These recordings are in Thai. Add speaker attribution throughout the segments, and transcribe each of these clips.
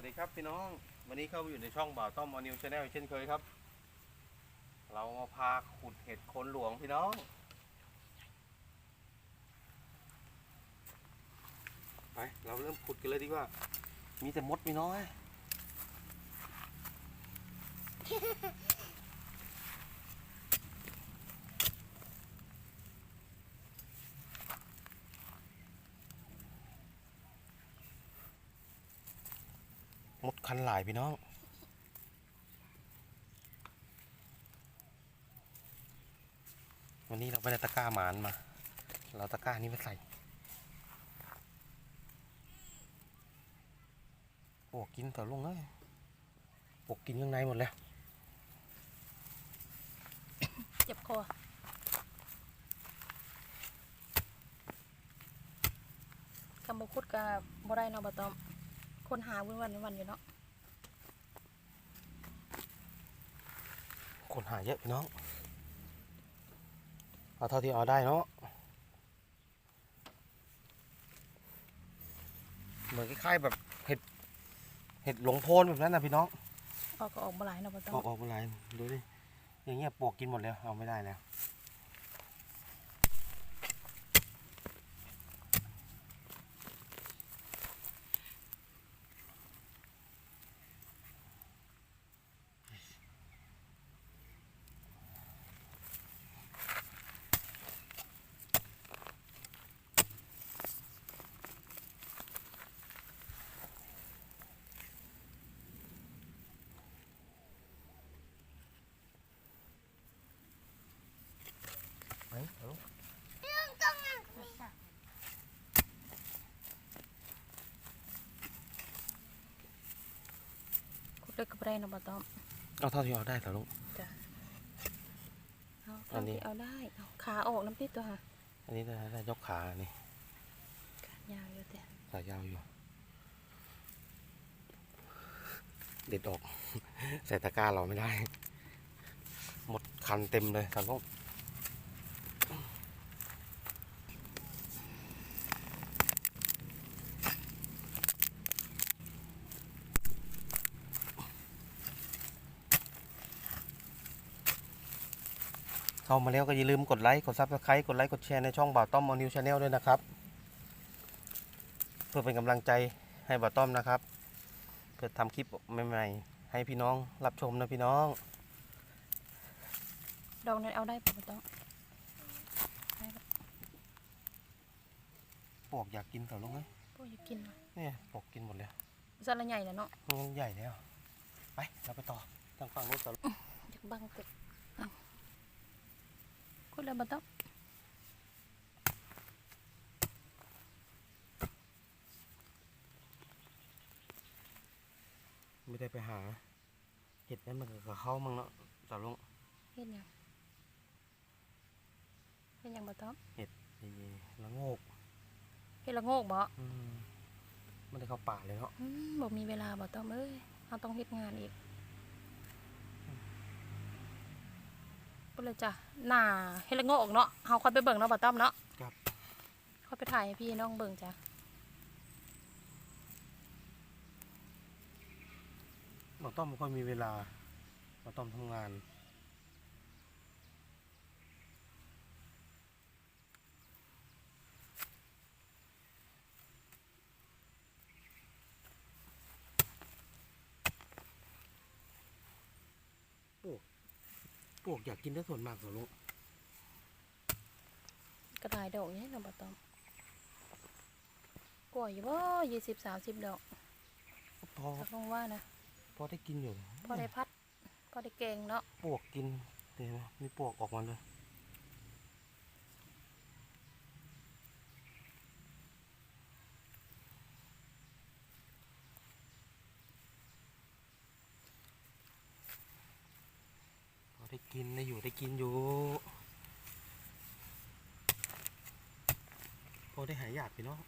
Speaker 1: วัสดีครับพี่น้อง วันนี้เข้ามาอยู่ในช่องบ่าวต้อมอนิวชาแนลเช่นเคยครับ เรามาพาขุดเห็ดโคนหลวงพี่น้อง ไปเราเริ่มขุดกันเลยดีกว่า มีแต่มดพี่น้อง มันหลายพี่น้องวันนี้เราไม่ได้ตะกร้าหมานมา เราตะกร้านี้มาใส่ปวกกินต่อลงเลยปวกกินข้างในหมดแล้ว
Speaker 2: เจ็บคอคำบุคุดกับบ่ได้เนาะบ่ตอม คนหาวันวันวันอยู่เนาะ
Speaker 1: คน หาเยอะพี่น้อง เอาเท่าที่เอาได้เนาะเหมือนคล้ายๆแบบเห็ด เห็ดหลงโพนแบบนั้นนะพี่น้อง
Speaker 2: ออกก็ออกบ่หลายเนาะบ่ตอ
Speaker 1: ออก
Speaker 2: ม
Speaker 1: ออกเป็นไรดูดิอย่างเงี้ยปวกกินหมดแล้วเอาไม่ได้แล้ว เล
Speaker 2: ยก็บ่ได้เนาะบ่ตอม
Speaker 1: เอาเท่าที่เอาได้เถอะลูก
Speaker 2: เอา
Speaker 1: อั
Speaker 2: เท่าน
Speaker 1: นี้
Speaker 2: ที่เอาได้เอาขาออกน้ำติดตัวค่ะ
Speaker 1: อันนี้ได้ได้ยกขานี่
Speaker 2: ยาวอยู่แต่
Speaker 1: สายยาวอยู่ เด็ดออก ใส่ตะกร้าเราไม่ได้ หมดคันเต็มเลยครับลูก เข้ามาแล้วก็อย่าลืมกดไลค์ กดซับสไครต์กดไลค์ กดแชร์ในช่องบ่าวต้อมมอนิวชาแนลด้วยนะครับ เพื่อเป็นกำลังใจให้บ่าวต้อมนะครับ เพื่อทำคลิปใหม่ๆ ให้พี่น้องรับชมนะพี่น้อง
Speaker 2: ดอกนั้นเอาได้ปะบ่ตอม
Speaker 1: ปวกอยากกินเถอะลูกเอ้ย
Speaker 2: โอ้ยอยากกินว่ะ
Speaker 1: เนี่ยปวกกินหมดแล้ว
Speaker 2: สัตว์ละใหญ่แล้วเนาะ
Speaker 1: มันใหญ่แล้ว ไปเราไปต่อทางฝั่งนู้นต่อ
Speaker 2: อยากบังตึกเอา คุดเลยบ่ตอม
Speaker 1: ไม่ได้ไปหา เห็ดนั่นมันกับเขามั่งเนาะต่อลุง
Speaker 2: เฮ็ดหยังเฮ็ดหยังบ่ตอม
Speaker 1: ไอ้ละโงก
Speaker 2: เฮ็ดละโงกบ่
Speaker 1: อืมไม่ได้เข้าป่าเลยเนาะ
Speaker 2: อืมบ่มีเวลาบ่ต้อมเอ้ยเราต้องเฮ็ดงานอีก พุ่นเลยจ้ะหน้าเฮ็ดละโงกเนาะเฮาค่อยไปเบิ่งเนาะบ่ต้อมเนาะ
Speaker 1: ครับ
Speaker 2: ค่อยไปถ่ายให้พี่น้องเบิ่งจ้ะ
Speaker 1: เราต้อมไม่ค่อยมีเวลาเราต้อมทำงาน วกอยากกินได้ส่วนมากเหรอลูก
Speaker 2: กระดายดอกนี้เนาะบ่ต้อมกล้วยอยู่บ่20 30ดอก
Speaker 1: พอ
Speaker 2: สักลงว่านะ
Speaker 1: พอได้กินอยู่
Speaker 2: พอได้พัด พอได้แกงเนาะ
Speaker 1: ปวกกินเดี๋ยวนะมีปวกออกมาเลย ได้กินได้อยู่ได้กินอยู่พอได้หายอยากไปเนาะ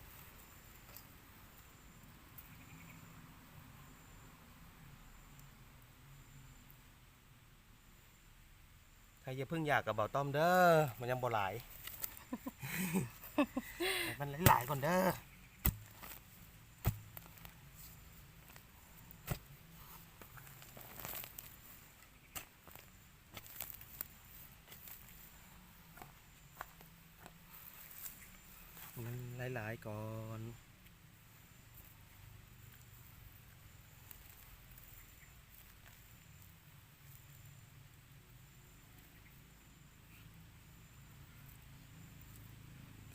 Speaker 1: ใครจะเพิ่งอยากกับเบาต้อมเด้อมันยังบ่หลาย ให้มันหลายๆก่อนเด้อ มัน หลาย ๆ ก่อน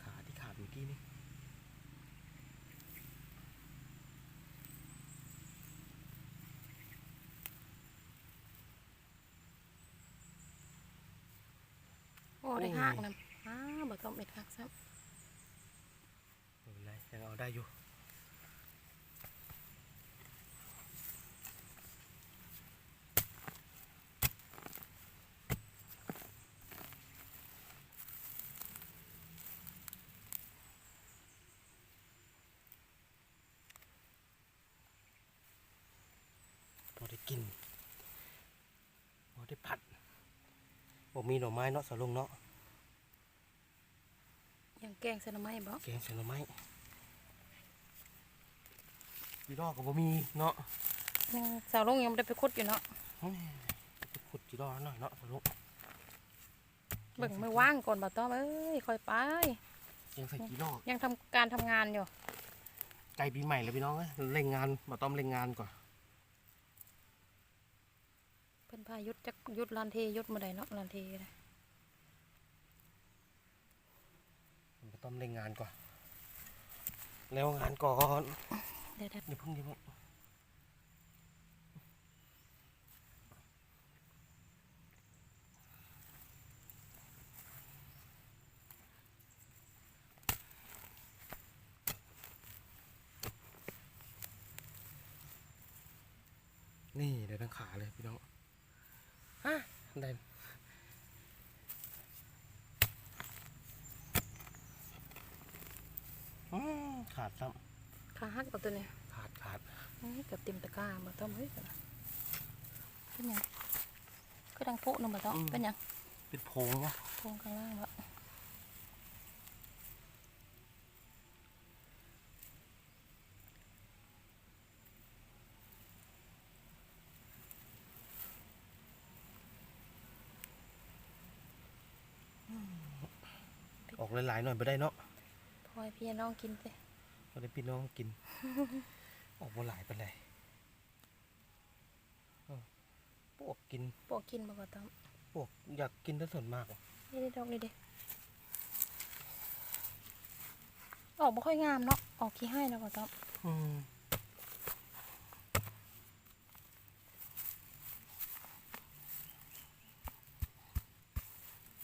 Speaker 1: ขาที่ขาดเมื่อกี้นี่
Speaker 2: โอ้ได้หักนะอ้าวบ่ต้องเม็ดหักซ้
Speaker 1: ไม่เป็นไร ยังเอาได้อยู่พอได้กินพอได้ผัดบ่มีหน่อไม้เนาะสาวลุงเนาะำ
Speaker 2: ยังแกงใส่หน่อไม้บ่
Speaker 1: แกงใส่หน่อไม้ ดีดอกก็บ่มีเนาะ
Speaker 2: ยังสาวลงยังบ่ได้ไปขุดอยู่เนาะ
Speaker 1: เฮ้ยไปขุดจีดอกหน่อยเนาะสาวลุง
Speaker 2: เบิ่งมือว่างก่อนบ่ต้องเอ้ยค่อยไป
Speaker 1: แกงใส่จีดอก
Speaker 2: ยังทำการทำงานอยู่
Speaker 1: ใกล้ปีใหม่แล้วพี่น้องเอ้ยเร่งงานมาต้อมเร่งงานก่อน
Speaker 2: เพิ่นพายุดจักยุดลานเทยุดมื้อใดเนาะลานเทก็ได้
Speaker 1: มาต้อมเร่งงานก่อนแล้วงานก่อน
Speaker 2: เดี๋ยว
Speaker 1: อย่าเพิ่งอย่าเพิ่งนี่เดี๋ยวทั้งขาเลยพี่น้องฮะได้ขาดซ้
Speaker 2: ๆ ขาหักบ่ตัวเนี้ำ
Speaker 1: ขาดขาด
Speaker 2: เอ้ยเกือบเต็มตะกร้าบ่ต้องเฮ้ยเป็นหยังก็ดังโป๊ะนำบ่ต้องเป็นหยัง
Speaker 1: เป็นโพงวะ
Speaker 2: โครงข้างล่างบ่
Speaker 1: ออกหลายๆหน่อยไม่ได้เนาะ
Speaker 2: พอให้พี่น้องกิน สิ
Speaker 1: ไม่ได้พี่น้องกิน ออกมาหลายไปเลยเออพวกกิน
Speaker 2: ปวกกินบ่บ่ต้อง
Speaker 1: พวกอยากกินแต่ส่วนมากอะ
Speaker 2: นี่ได้ดอกนี่เด้ออกบ่ค่อยงามเนาะออกขี้ให้เนาะบ่ต้อง
Speaker 1: อืม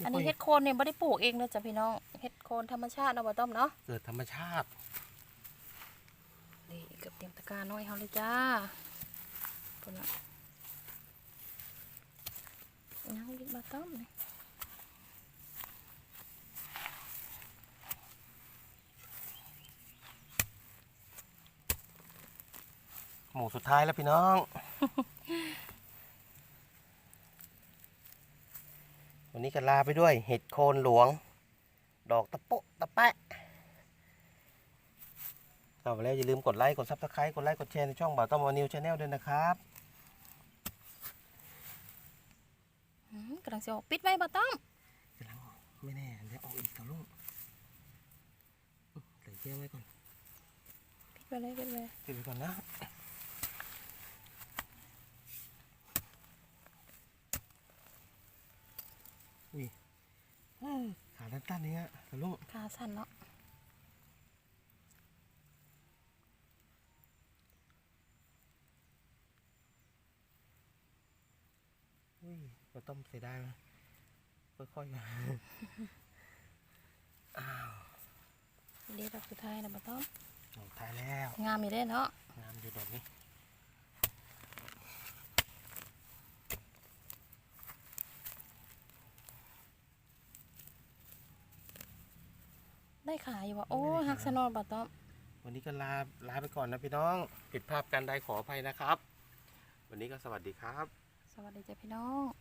Speaker 2: อันนี้เฮ็ดโคนเนี่ยบ่ได้ปลูกเองเด้อจ้ะพี่น้อง เฮ็ดโคนธรรมชาติเนาะบ่ต้อมเนาะ
Speaker 1: เกิดธรรมชาติ
Speaker 2: นี่เกือบเต็มตะกร้าน้อยเฮาเลยจ้าพุ่นน่ะยังอีกบ่ต้อมนี่
Speaker 1: หมู่สุดท้ายแล้วพี่น้อง วันนี้ก็ลาไปด้วยเห็ดโคนหลวง ดอกตะโปะตะแปะ เอาไปแล้วอย่าลืมกดไลค์กดซับสไครต์กดไลค์กดแชร์ในช่องบ่าวต้อมวานิวชาแนลด้วยนะครับ
Speaker 2: อืมกำลังสิออกปิดไว้บ่ต้อม
Speaker 1: จะล้างออกไม่แน่เดี๋ยวออกอีกกับลูกใส่เชือกไว้ก่อน
Speaker 2: ปิดไว้เลยปิดไว้เลย
Speaker 1: ปิดไว้ก่อนนะอุ้ยอืมขาด้านต้านนี้อะกับลูก
Speaker 2: ขาสั่นเนาะ
Speaker 1: ยเราต้มเสียดายไหมค่อยๆมาอ้าว
Speaker 2: เดี๋ยวดอกสุดท้ายนะบ่ต้อม
Speaker 1: ดอกท้ายแล้ว
Speaker 2: งามอยู่เด้เนาะ
Speaker 1: งามอยู่ดอกนี้
Speaker 2: ได้ขายอยู่บ่โอ้ยฮักซะเนอบ่ต้อม
Speaker 1: วันนี้ก็ลาลาไปก่อนนะพี่น้อง ผิดพลาดการใดขออภัยนะครับ วันนี้ก็สวัสดีครับ
Speaker 2: ส วัสดีจ้าพี่น้อง